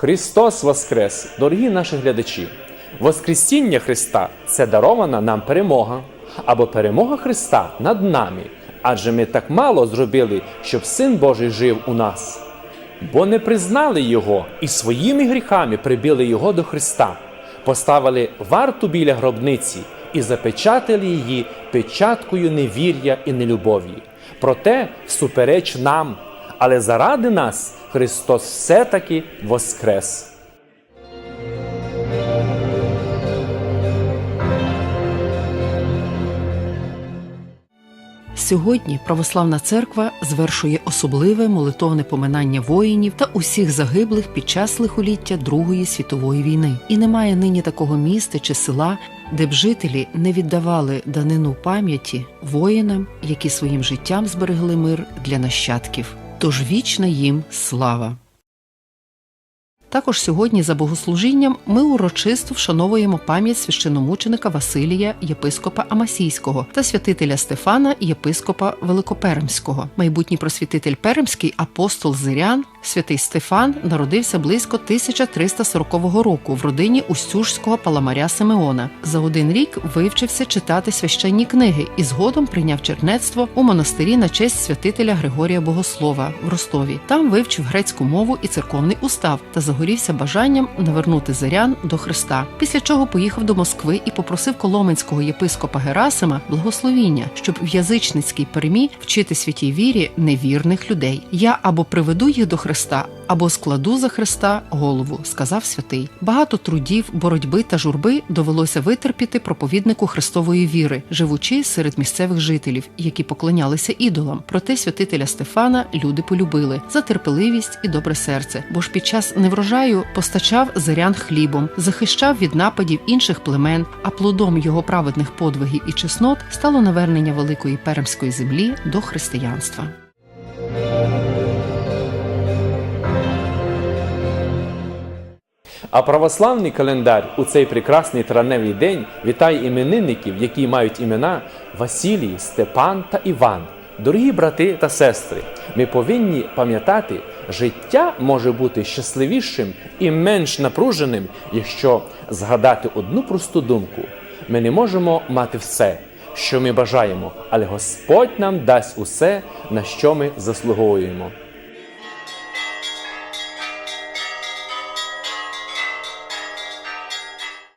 Христос Воскрес! Дорогі наші глядачі! Воскресіння Христа це дарована нам перемога або перемога Христа над нами. Адже ми так мало зробили, щоб Син Божий жив у нас. Бо не признали Його і своїми гріхами прибили Його до Христа, поставили варту біля гробниці і запечатали її печаткою невір'я і нелюбові. Проте, всупереч нам, але заради нас Христос все-таки воскрес. Сьогодні православна церква звершує особливе молитовне поминання воїнів та усіх загиблих під час лихоліття Другої світової війни. І немає нині такого міста чи села, де б жителі не віддавали данину пам'яті воїнам, які своїм життям зберегли мир для нащадків. Тож вічна їм слава. Також сьогодні за богослужінням ми урочисто вшановуємо пам'ять священомученика Василія, єпископа Амасійського та святителя Стефана, єпископа Великопермського. Майбутній просвітитель Пермський апостол Зирян, святий Стефан, народився близько 1340 року в родині устюжського паламаря Симеона. За один рік вивчився читати священні книги і згодом прийняв чернецтво у монастирі на честь святителя Григорія Богослова в Ростові. Там вивчив грецьку мову і церковний устав та загорівся бажанням навернути зирян до Христа. Після чого поїхав до Москви і попросив коломенського єпископа Герасима благословіння, щоб в язичницькій перемі вчити святій вірі невірних людей. Я або приведу їх до Христа, або складу за Христа голову, сказав святий. Багато трудів, боротьби та журби довелося витерпіти проповіднику Христової віри, живучи серед місцевих жителів, які поклонялися ідолам. Проте святителя Стефана люди полюбили за терпеливість і добре серце, бо ж під час неврожаю постачав зирян хлібом, захищав від нападів інших племен, а плодом його праведних подвигів і чеснот стало навернення великої пермської землі до християнства. А православний календар у цей прекрасний травневий день вітає іменинників, які мають імена Василій, Степан та Іван. Дорогі брати та сестри, ми повинні пам'ятати, життя може бути щасливішим і менш напруженим, якщо згадати одну просту думку. Ми не можемо мати все, що ми бажаємо, але Господь нам дасть усе, на що ми заслуговуємо.